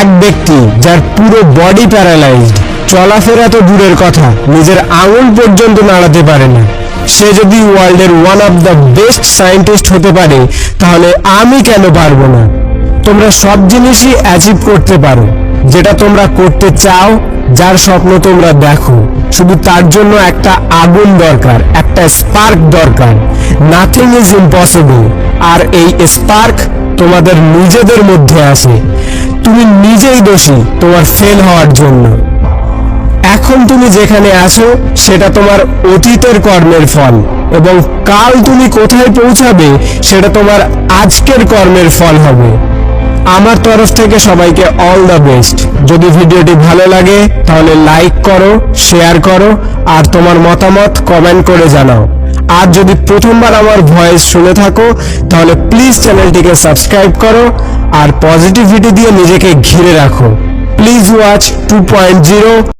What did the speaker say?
এক ব্যক্তি যার পুরো বডি প্যারালাইজড চলাফেরা তো দূরের কথা, নিজের আঙুল পর্যন্ত নাড়াতে পারে না। সে যদি ওয়ার্ল্ডের one of the best scientist হতে পারে, তাহলে আমি কেন পারব না? তোমরা সব জিনিসই অ্যাচিভ করতে পারো, যেটা তোমরা করতে চাও, যার স্বপ্ন তোমরা দেখো। শুধু তার জন্য একটা আগুন দরকার, একটা স্পার্ক দরকার। নাথিং ইজ ইম্পসিবল আর এই স্পার্ক তোমাদের নিজেদের মধ্যে আছে। তুমি নিজেই দোষী তোমার ফেল হওয়ার জন্য। এখন তুমি যেখানে আছো, সেটা তোমার অতীতের কর্মের ফল এবং কাল তুমি কোথায় পৌঁছাবে, সেটা তোমার আজকের কর্মের ফল হবে। আমার তরফ থেকে সবাইকে অল দ্য বেস্ট যদি ভিডিওটি ভালো লাগে, তাহলে লাইক করো শেয়ার করো, আর তোমার মতামত কমেন্ট করে জানাও। আর যদি প্রথমবার আমার ভয়েস শুনে থাকো, তাহলে প্লিজ চ্যানেলটিকে সাবস্ক্রাইব করো আর পজিটিভিটি দিয়ে নিজেকে ঘিরে রাখো। Please watch two point zero